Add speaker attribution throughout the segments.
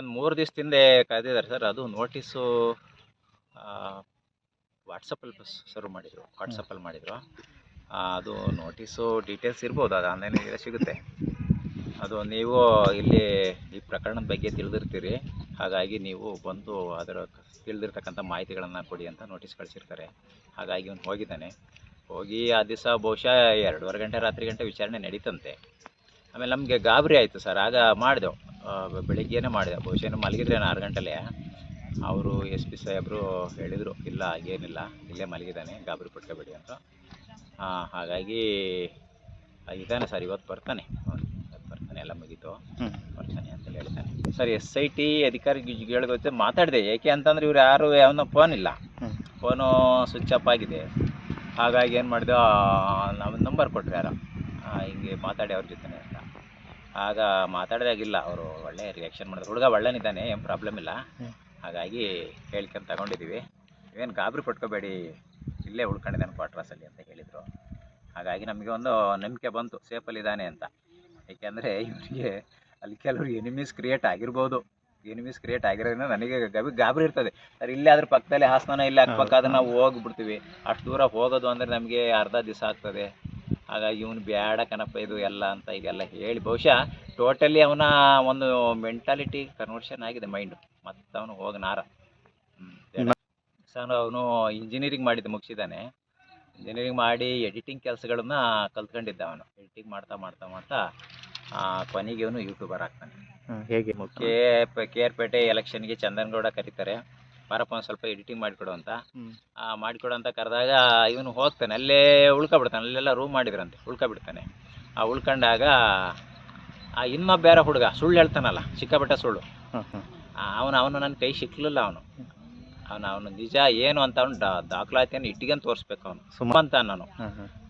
Speaker 1: ಒಂದು ಮೂರು ದಿವಸದಿಂದ ಕಾಯ್ದಿದ್ದಾರೆ ಸರ್. ಅದು ನೋಟಿಸು ವಾಟ್ಸಪ್ಪಲ್ಲಿ ಸರ್ವ್ ಮಾಡಿದರು. ವಾಟ್ಸಪ್ಪಲ್ಲಿ ಮಾಡಿದರು. ಅದು ನೋಟಿಸು ಡೀಟೇಲ್ಸ್ ಇರ್ಬೋದು. ಅದು ಆನ್ಲೈನಿಗೆ ಸಿಗುತ್ತೆ. ಅದು ನೀವು ಇಲ್ಲಿ ಈ ಪ್ರಕರಣದ ಬಗ್ಗೆ ತಿಳಿದಿರ್ತೀರಿ. ಹಾಗಾಗಿ ನೀವು ಬಂದು ಅದರ ತಿಳಿದಿರ್ತಕ್ಕಂಥ ಮಾಹಿತಿಗಳನ್ನು ಕೊಡಿ ಅಂತ ನೋಟಿಸ್ ಕಳಿಸಿರ್ತಾರೆ. ಹಾಗಾಗಿ ಅವ್ನು ಹೋಗಿದ್ದಾನೆ. ಹೋಗಿ ಆ ದಿವಸ ಬಹುಶಃ ಎರಡೂವರೆ ಗಂಟೆ, ರಾತ್ರಿ ಗಂಟೆ ವಿಚಾರಣೆ ನಡೀತಂತೆ. ಆಮೇಲೆ ನಮಗೆ ಗಾಬರಿ ಆಯಿತು ಸರ್. ಆಗ ಮಾಡಿದೆವು. ಬೆಳಿಗ್ಗೆನೇ ಮಾಡಿದೆ. ಬಹುಶಃ ಮಲಗಿದ್ರೆ ಆರು ಗಂಟೆಲೆ. ಅವರು ಎಸ್ ಪಿ ಸಾಹೇಬರು ಹೇಳಿದರು ಇಲ್ಲ ಏನಿಲ್ಲ ಇಲ್ಲೇ ಮಲಗಿದ್ದಾನೆ ಗಾಬರಿ ಪಟ್ಕೋಬೇಡಿ ಅಂತ. ಹಾಗಾಗಿ ಇದ್ದಾನೆ ಸರ್ ಇವತ್ತು ಬರ್ತಾನೆ. ಇವತ್ತು ಬರ್ತಾನೆ ಎಲ್ಲ ಮುಗೀತು. ಬರ್ತಾನೆ ಅಂತ ಹೇಳ್ತಾನೆ. ಸರ್ ಎಸ್ ಐ ಟಿ ಅಧಿಕಾರಿಗಳ ಜೊತೆ ಮಾತಾಡಿದೆ ಏಕೆ ಅಂತಂದ್ರೆ ಇವ್ರು ಯಾರು ಯಾವನೋ ಫೋನ್ ಇಲ್ಲ. ಫೋನು ಸ್ವಿಚ್ ಆಫ್ ಆಗಿದೆ. ಹಾಗಾಗಿ ಏನು ಮಾಡಿದೆ ನಮ್ಮ ನಂಬರ್ ಕೊಟ್ಟರು ಯಾರೋ. ಹಿಂಗೆ ಮಾತಾಡಿ ಅವ್ರ ಜೊತೆ ಅಂತ ಆಗ ಮಾತಾಡಿದಾಗಿಲ್ಲ ಅವರು ಒಳ್ಳೆ ರಿಯಾಕ್ಷನ್ ಮಾಡಿದ್ರು. ಹುಡುಗ ಒಳ್ಳೆನಿದ್ದಾನೆ ಏನು ಪ್ರಾಬ್ಲಮ್ ಇಲ್ಲ. ಹಾಗಾಗಿ ಹೇಳ್ಕೊಂಡು ತಗೊಂಡಿದ್ದೀವಿ ಏನು ಗಾಬರಿ ಪಟ್ಕೋಬೇಡಿ. ಇಲ್ಲೇ ಉಳ್ಕೊಂಡಿದ್ದಾನೆ ಕ್ವಾರ್ಟ್ರಸಲ್ಲಿ ಅಂತ ಹೇಳಿದರು. ಹಾಗಾಗಿ ನಮಗೆ ಒಂದು ನಂಬಿಕೆ ಬಂತು. ಸೇಫಲ್ಲಿದ್ದಾನೆ ಅಂತ. ಏಕೆಂದರೆ ಇವರಿಗೆ ಅಲ್ಲಿ ಕೆಲವರು ಎನಿಮೀಸ್ ಕ್ರಿಯೇಟ್ ಆಗಿರ್ಬೋದು. ಎನಿಮೀಸ್ ಕ್ರಿಯೇಟ್ ಆಗಿರೋದ್ರಿಂದ ನನಗೆ ಗಬಿ ಗಾಬರಿ ಇರ್ತದೆ. ಸರ್ ಇಲ್ಲೇ ಅದ್ರ ಪಕ್ಕದಲ್ಲಿ ಹಾಸನ ಇಲ್ಲ ಅಕ್ಕಪಕ್ಕ ನಾವು ಹೋಗ್ಬಿಡ್ತೀವಿ. ಅಷ್ಟು ದೂರ ಹೋಗೋದು ಅಂದರೆ ನಮಗೆ ಅರ್ಧ ದಿವಸ ಆಗ್ತದೆ. ಹಾಗಾಗಿ ಇವನು ಬೇಡ ಕಣಪ್ಪ ಇದು ಎಲ್ಲ ಅಂತ ಇದೆಲ್ಲ ಹೇಳಿ ಬಹುಶಃ ಟೋಟಲಿ ಅವನ ಒಂದು ಮೆಂಟಾಲಿಟಿ ಕನ್ವರ್ಷನ್ ಆಗಿದೆ ಮೈಂಡ್ ಮತ್ತು ಅವನು ಹೋಗಿ ನಾರ. ಸರ್ ಅವನು ಇಂಜಿನಿಯರಿಂಗ್ ಮಾಡಿದ್ದು ಮುಗಿಸಿದ್ದಾನೆ. ಇಂಜಿನಿಯರಿಂಗ್ ಮಾಡಿ ಎಡಿಟಿಂಗ್ ಕೆಲಸಗಳನ್ನ ಕಲ್ತ್ಕೊಂಡಿದ್ದ ಅವನು. ಎಡಿಟಿಂಗ್ ಮಾಡ್ತಾ ಮಾಡ್ತಾ ಮಾಡ್ತಾ ಆ, ಕೊನೆಗೆ ಅವನು ಯೂಟ್ಯೂಬರ್ ಆಗ್ತಾನೆ.
Speaker 2: ಹೇಗೆ?
Speaker 1: ಕೆ ಆರ್ ಪೇಟೆ ಎಲೆಕ್ಷನ್ಗೆ ಚಂದನ್ಗೌಡ ಕರೀತಾರೆ. ಬಾರಪ್ಪ ಒಂದು ಸ್ವಲ್ಪ ಎಡಿಟಿಂಗ್ ಮಾಡಿಕೊಡು ಅಂತ. ಆ, ಮಾಡಿಕೊಡು ಅಂತ ಕರೆದಾಗ ಇವನು ಹೋಗ್ತಾನೆ. ಅಲ್ಲೇ ಉಳ್ಕೊಬಿಡ್ತಾನೆ. ಅಲ್ಲೆಲ್ಲ ರೂಮ್ ಮಾಡಿದ್ರಂತೆ. ಉಳ್ಕೊಬಿಡ್ತಾನೆ. ಆ ಉಳ್ಕೊಂಡಾಗ ಆ ಇನ್ನೊಬ್ಬ ಬೇರೆ ಹುಡುಗ ಸುಳ್ಳು ಹೇಳ್ತಾನಲ್ಲ ಸಿಕ್ಕಾಪಟ್ಟೆ ಸುಳ್ಳು. ಅವನು ಅವನು ನನ್ನ ಕೈ ಸಿಕ್ಲಿಲ್ಲ ಅವನು. ಅವನು ಅವನು ನಿಜ ಏನು ಅಂತ ಅವನು ದಾಖಲಾತಿಯನ್ನು ಇಟ್ಟಿಗೆ ತೋರಿಸ್ಬೇಕು ಅವನು. ಸುಮ್ಮ ಅಂತ ನಾನು.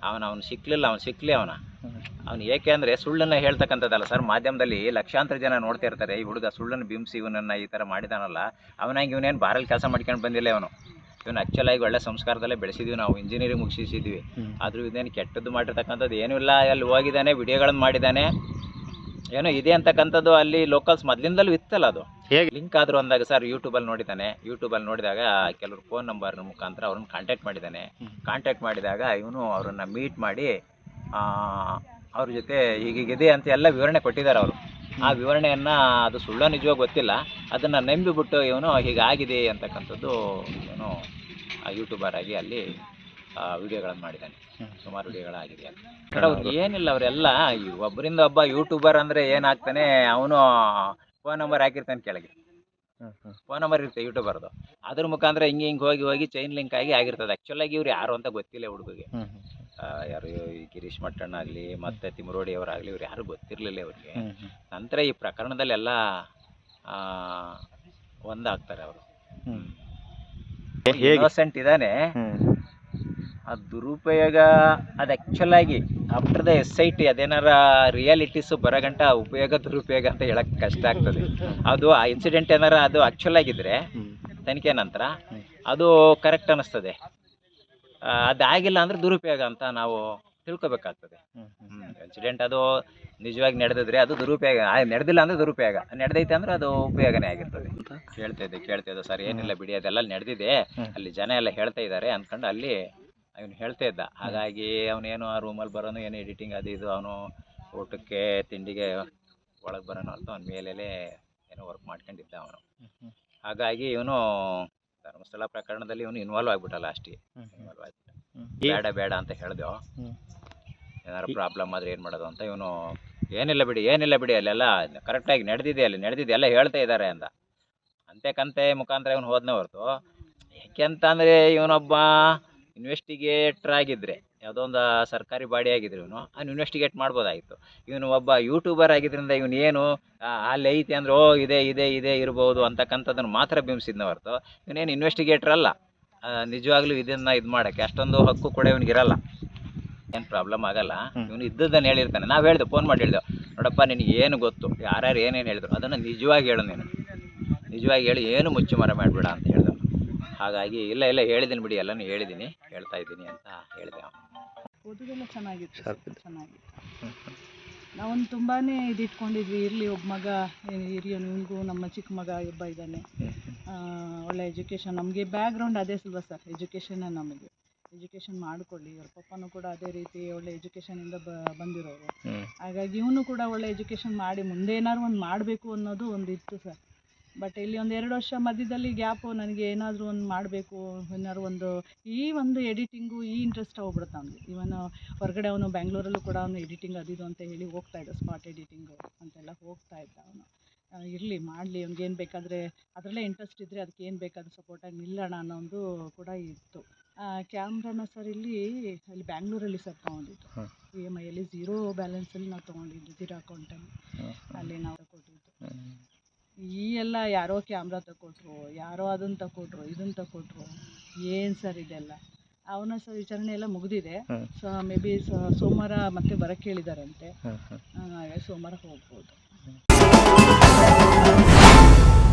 Speaker 1: ಅವನು ಅವನು ಸಿಕ್ಲಿಲ್ಲ. ಅವನು ಸಿಕ್ಲಿ ಅವನ. ಅವನು ಏಕೆ ಅಂದರೆ ಸುಳ್ಳನ್ನು ಹೇಳ್ತಕ್ಕಂಥದ್ದಲ್ಲ ಸರ್. ಮಾಧ್ಯಮದಲ್ಲಿ ಲಕ್ಷಾಂತರ ಜನ ನೋಡ್ತಾ ಇರ್ತಾರೆ. ಈ ಹುಡುಗ ಸುಳ್ಳನ್ನು ಬಿಂಬಿಸಿ ಇವನನ್ನು ಈ ಥರ ಮಾಡಿದಾನಲ್ಲ. ಅವನಾಗಿ ಇವನೇನು ಬಾರಲ್ಲಿ ಕೆಲಸ ಮಾಡ್ಕೊಂಡು ಬಂದಿಲ್ಲ ಇವನು. ಇವನು ಆ್ಯಕ್ಚುಲಾಗಿ ಒಳ್ಳೆ ಸಂಸ್ಕಾರದಲ್ಲೇ ಬೆಳೆಸಿದ್ವಿ. ನಾವು ಇಂಜಿನಿಯರಿಂಗ್ ಮುಗಿಸಿದ್ವಿ. ಆದರೂ ಇದೇನು ಕೆಟ್ಟದ್ದು ಮಾಡಿರ್ತಕ್ಕಂಥದ್ದು ಏನೂ ಇಲ್ಲ. ಅಲ್ಲಿ ಹೋಗಿದ್ದಾನೆ ವಿಡಿಯೋಗಳನ್ನು ಮಾಡಿದ್ದಾನೆ. ಏನೋ ಇದೆ ಅಂತಕ್ಕಂಥದ್ದು ಅಲ್ಲಿ ಲೋಕಲ್ಸ್ ಮೊದಲಿಂದಲೂ ಇತ್ತಲ್ಲ ಅದು.
Speaker 2: ಹೇಗೆ?
Speaker 1: ಲಿಂಕ್ ಆದರೂ ಅಂದಾಗ ಸರ್ ಯೂಟ್ಯೂಬಲ್ಲಿ ನೋಡಿದ್ದಾನೆ. ಯೂಟ್ಯೂಬಲ್ಲಿ ನೋಡಿದಾಗ ಕೆಲವರು ಫೋನ್ ನಂಬರ್ ಮುಖಾಂತರ ಅವ್ರನ್ನ ಕಾಂಟ್ಯಾಕ್ಟ್ ಮಾಡಿದ್ದಾನೆ. ಕಾಂಟ್ಯಾಕ್ಟ್ ಮಾಡಿದಾಗ ಇವನು ಅವರನ್ನು ಮೀಟ್ ಮಾಡಿ ಆ, ಅವ್ರ ಜೊತೆ ಹೀಗಿದೆ ಅಂತ ಎಲ್ಲ ವಿವರಣೆ ಕೊಟ್ಟಿದ್ದಾರೆ ಅವರು. ಆ ವಿವರಣೆಯನ್ನು ಅದು ಸುಳ್ಳೋ ನಿಜವಾಗ ಗೊತ್ತಿಲ್ಲ. ಅದನ್ನು ನಂಬಿಬಿಟ್ಟು ಇವನು ಹೀಗಾಗಿದೆ ಅಂತಕ್ಕಂಥದ್ದು ಇವನು ಯೂಟ್ಯೂಬರ್ ಆಗಿ ಅಲ್ಲಿ ವಿಡಿಯೋಗಳನ್ನು ಮಾಡಿದ್ದಾನೆ. ಸುಮಾರು ವಿಡಿಯೋಗಳಾಗಿದೆ ಅಂತ. ಅವ್ರಿಗೆ ಏನಿಲ್ಲ ಅವರೆಲ್ಲ ಒಬ್ಬರಿಂದ ಒಬ್ಬ ಯೂಟ್ಯೂಬರ್ ಅಂದರೆ ಏನಾಗ್ತಾನೆ ಅವನು ಫೋನ್ ನಂಬರ್ ಹಾಕಿರ್ತಾನೆ ಕೆಳಗೆ. ಫೋನ್ ನಂಬರ್ ಇರುತ್ತೆ ಯೂಟ್ಯೂಬರ್ದು ಅದ್ರ ಮುಖಾಂತರ ಹಿಂಗೆ ಹಿಂಗೆ ಹೋಗಿ ಹೋಗಿ ಚೈನ್ ಲಿಂಕ್ ಆಗಿ ಆಗಿರ್ತದೆ. ಆ್ಯಕ್ಚುಲಾಗಿ ಇವ್ರು ಯಾರು ಅಂತ ಗೊತ್ತಿಲ್ಲ ಹುಡುಗಿಗೆ. ಯಾರು ಈ ಗಿರೀಶ್ ಮಟ್ಟಣ್ಣ ಆಗಲಿ ಮತ್ತು ತಿಮರೋಡಿ ಅವರಾಗಲಿ ಇವ್ರು ಯಾರು ಗೊತ್ತಿರಲಿಲ್ಲ
Speaker 2: ಅವ್ರಿಗೆ.
Speaker 1: ನಂತರ ಈ ಪ್ರಕರಣದಲ್ಲೆಲ್ಲ ಆ, ಒಂದಾಗ್ತಾರೆ ಅವರು. ಇನ್ನೋಸೆಂಟ್ ಇದ್ದಾನೆ. ಆ ದುರುಪಯೋಗ ಅದು ಆ್ಯಕ್ಚುಲಾಗಿ after the S I T ಅದೇನಾರ realities ಬರೋಗಂಟ ಉಪಯೋಗ ದುರುಪಯೋಗ ಅಂತ ಹೇಳಕ್ ಕಷ್ಟ ಆಗ್ತದೆ. ಅದು ಆ ಇನ್ಸಿಡೆಂಟ್ ಏನಾರ ಅದು ಆ್ಯಕ್ಚುಲ್ ಆಗಿದ್ರೆ. ತನಿಖೆ ನಂತರ ಅದು ಕರೆಕ್ಟ್ ಅನ್ನಿಸ್ತದೆ ಅದಾಗಿಲ್ಲ ಅಂದ್ರೆ ದುರುಪಯೋಗ ಅಂತ ನಾವು ತಿಳ್ಕೊಬೇಕಾಗ್ತದೆ. ಇನ್ಸಿಡೆಂಟ್ ಅದು ನಿಜವಾಗಿ ನಡೆದಿದ್ರೆ ಅದು ದುರುಪಯೋಗ. ನಡೆದಿಲ್ಲ ಅಂದ್ರೆ ದುರುಪಯೋಗ. ನಡೆದೈತೆ ಅಂದ್ರೆ ಅದು ಉಪಯೋಗನೇ ಆಗಿರ್ತದೆ. ಕೇಳ್ತಾ ಇದ್ದೆ ಕೇಳ್ತಾ ಇದ್ದೆ. ಸರ್ ಏನಿಲ್ಲ ಬಿಡಿ ಅದೆಲ್ಲ ನಡೆದಿದೆ. ಅಲ್ಲಿ ಜನ ಎಲ್ಲ ಹೇಳ್ತಾ ಇದ್ದಾರೆ ಅಂದ್ಕೊಂಡು ಅಲ್ಲಿ ಅವನು ಹೇಳ್ತಾ ಇದ್ದ. ಹಾಗಾಗಿ ಅವನೇನು ಆ ರೂಮಲ್ಲಿ ಬರೋನು ಏನು ಎಡಿಟಿಂಗ್ ಅದು ಇದು ಅವನು ಊಟಕ್ಕೆ ತಿಂಡಿಗೆ ಒಳಗೆ ಬರೋನು ಅಂತ ಅವ್ನ ಮೇಲೆ ಏನೋ ವರ್ಕ್ ಮಾಡ್ಕೊಂಡಿದ್ದ ಅವನು. ಹಾಗಾಗಿ ಇವನು ಧರ್ಮಸ್ಥಳ ಪ್ರಕರಣದಲ್ಲಿ ಇವನು ಇನ್ವಾಲ್ವ್ ಆಗ್ಬಿಟ್ಟಲ್ಲ ಅಷ್ಟೇ. ಇನ್ವಾಲ್ವ್ ಆಗ್ಬಿಟ್ಟ. ಬೇಡ ಬೇಡ ಅಂತ ಹೇಳ್ದೆವು.
Speaker 2: ಏನಾದ್ರು
Speaker 1: ಏನಾರು ಪ್ರಾಬ್ಲಮ್ ಆದ್ರೆ ಏನು ಮಾಡೋದು ಅಂತ ಇವನು ಏನಿಲ್ಲ ಬಿಡಿ ಏನಿಲ್ಲ ಬಿಡಿ ಅಲ್ಲೆಲ್ಲ ಕರೆಕ್ಟಾಗಿ ನಡೆದಿದೆ ಅಲ್ಲಿ ನಡೆದಿದೆ ಎಲ್ಲ ಹೇಳ್ತಾ ಇದ್ದಾರೆ ಅಂತ. ಅಂತೆ ಕಂತೆ ಮುಖಾಂತರ ಇವನು ಹೋದ್ನೇ ಹೊರತು. ಯಾಕೆಂತಂದ್ರೆ ಇವನೊಬ್ಬ ಇನ್ವೆಸ್ಟಿಗೇಟ್ರ್ ಆಗಿದ್ದರೆ ಯಾವುದೋ ಒಂದು ಸರ್ಕಾರಿ ಬಾಡಿ ಆಗಿದ್ರು ಇವನು ಅವ್ನು ಇನ್ವೆಸ್ಟಿಗೇಟ್ ಮಾಡ್ಬೋದಾಗಿತ್ತು. ಇವನು ಒಬ್ಬ ಯೂಟ್ಯೂಬರ್ ಆಗಿದ್ರಿಂದ ಇವನು ಏನು ಅಲ್ಲಿ ಐತಿ ಅಂದ್ರೆ ಓ ಇದೆ ಇದೆ ಇದೆ ಇರ್ಬೋದು ಅಂತಕ್ಕಂಥದ್ದನ್ನು ಮಾತ್ರ ಬಿಂಬಿಸಿದ್ನ ಹೊರತು ಇವನೇನು ಇನ್ವೆಸ್ಟಿಗೇಟರ್ ಅಲ್ಲ. ನಿಜವಾಗ್ಲೂ ಇದನ್ನು ಇದು ಮಾಡೋಕ್ಕೆ ಅಷ್ಟೊಂದು ಹಕ್ಕು ಕೂಡ ಇವನಿಗಿರಲ್ಲ ಏನು ಪ್ರಾಬ್ಲಮ್ ಆಗಲ್ಲ. ಇವನು ಇದ್ದದ್ದನ್ನು ಹೇಳಿರ್ತಾನೆ. ನಾವು ಹೇಳ್ದೆ ಫೋನ್ ಮಾಡಿ ಹೇಳ್ದೆವು ನೋಡಪ್ಪ ನಿನಗೆ ಏನು ಗೊತ್ತು? ಯಾರ್ಯಾರು ಏನೇನು ಹೇಳಿದ್ರು? ಅದನ್ನು ನಿಜವಾಗಿ ಹೇಳು ನೀನು. ನಿಜವಾಗಿ ಹೇಳಿ ಏನು ಮುಚ್ಚು ಮರ ಮಾಡಬೇಡ ಅಂತ ಹೇಳ್ದೆ ಹಾಗಾಗಿ ಇಲ್ಲ ಇಲ್ಲ ಹೇಳಿದ್ದೀನಿ ಬಿಡಿ ಎಲ್ಲನೂ ಹೇಳಿದ್ದೀನಿ ಹೇಳ್ತಾ ಇದ್ದೀನಿ ಅಂತ ಹೇಳಿದೆ ಅವನು.
Speaker 3: ಓದುದೆಲ್ಲ ಚೆನ್ನಾಗಿತ್ತು ಚೆನ್ನಾಗಿತ್ತು. ನಾವೊಂದು ತುಂಬಾನೇ ಇದಿಟ್ಕೊಂಡಿದ್ವಿ ಇಟ್ಕೊಂಡಿದ್ವಿ ಇರಲಿ ಒಬ್ಬ ಮಗ ಹಿರಿಯನು ಇವನಿಗೂ ನಮ್ಮ ಚಿಕ್ಕ ಮಗ ಒಬ್ಬ ಇದ್ದಾನೆ. ಒಳ್ಳೆ ಎಜುಕೇಷನ್ ನಮಗೆ ಬ್ಯಾಕ್ಗ್ರೌಂಡ್ ಅದೇ ಸಿಲ್ವ ಸರ್ ಎಜುಕೇಶನ್ ನಮಗೆ. ಎಜುಕೇಷನ್ ಮಾಡಿಕೊಳ್ಳಿ ಅವ್ರ ಪಪ್ಪನೂ ಕೂಡ ಅದೇ ರೀತಿ ಒಳ್ಳೆ ಎಜುಕೇಷನಿಂದ ಬ ಬಂದಿರೋರು. ಹಾಗಾಗಿ ಇವನು ಕೂಡ ಒಳ್ಳೆ ಎಜುಕೇಷನ್ ಮಾಡಿ ಮುಂದೆ ಏನಾದ್ರು ಒಂದು ಮಾಡಬೇಕು ಅನ್ನೋದು ಒಂದು ಇತ್ತು ಸರ್ ಬಟ್ ಇಲ್ಲಿ ಒಂದು ಎರಡು ವರ್ಷ ಮಧ್ಯದಲ್ಲಿ ಗ್ಯಾಪು ನನಗೆ ಏನಾದರೂ ಒಂದು ಮಾಡಬೇಕು ಏನಾದ್ರು ಒಂದು ಈ ಒಂದು ಎಡಿಟಿಂಗು ಈ ಇಂಟ್ರೆಸ್ಟ್ ಹೋಗ್ಬಿಡುತ್ತೆ ಅವನಿಗೆ. ಇವನ್ ಹೊರಗಡೆ ಅವನು ಬ್ಯಾಂಗ್ಳೂರಲ್ಲೂ ಕೂಡ ಅವನು ಎಡಿಟಿಂಗ್ ಇದು ಅಂತ ಹೇಳಿ ಹೋಗ್ತಾ ಇದ್ದ ಸ್ಪಾಟ್ ಎಡಿಟಿಂಗು ಅಂತೆಲ್ಲ ಹೋಗ್ತಾ ಇದ್ದ ಅವನು. ಇರಲಿ ಮಾಡಲಿ ಅವ್ನಿಗೆ ಏನು ಬೇಕಾದರೆ ಅದರಲ್ಲೇ ಇಂಟ್ರೆಸ್ಟ್ ಇದ್ದರೆ ಅದಕ್ಕೆ ಏನು ಬೇಕಾದರೂ ಸಪೋರ್ಟಾಗಿ ನಿಲ್ಲೋಣ ಅನ್ನೋ ಒಂದು ಕೂಡ ಇತ್ತು. ಕ್ಯಾಮ್ರಾನ ಸರ್ ಇಲ್ಲಿ ಅಲ್ಲಿ ಬ್ಯಾಂಗ್ಳೂರಲ್ಲಿ ಸರ್ ತೊಗೊಂಡಿದ್ದು. ಇ ಎಂ ಐಯಲ್ಲಿ ಝೀರೋ ಬ್ಯಾಲೆನ್ಸಲ್ಲಿ ನಾವು ತೊಗೊಂಡಿದ್ದು ಝೀರೋ ಅಕೌಂಟಲ್ಲಿ ಅಲ್ಲಿ ನಾವು. ಈ ಎಲ್ಲ ಯಾರೋ ಕ್ಯಾಮ್ರಾ ತಗೊಟ್ರು ಯಾರೋ ಅದನ್ನು ತಗೊಟ್ರು ಇದನ್ನು ತಗೊಟ್ರು ಏನು ಸರ್ ಇದೆಲ್ಲ? ಅವನ ಸರ್ ವಿಚಾರಣೆ ಎಲ್ಲ ಮುಗಿದಿದೆ. ಸೊ ಮೇ ಬಿ ಸೋಮವಾರ ಮತ್ತೆ ಬರಕ್ಕೆ ಹೇಳಿದಾರಂತೆ. ಹಾಗಾಗಿ ಸೋಮವಾರ ಹೋಗ್ಬೋದು.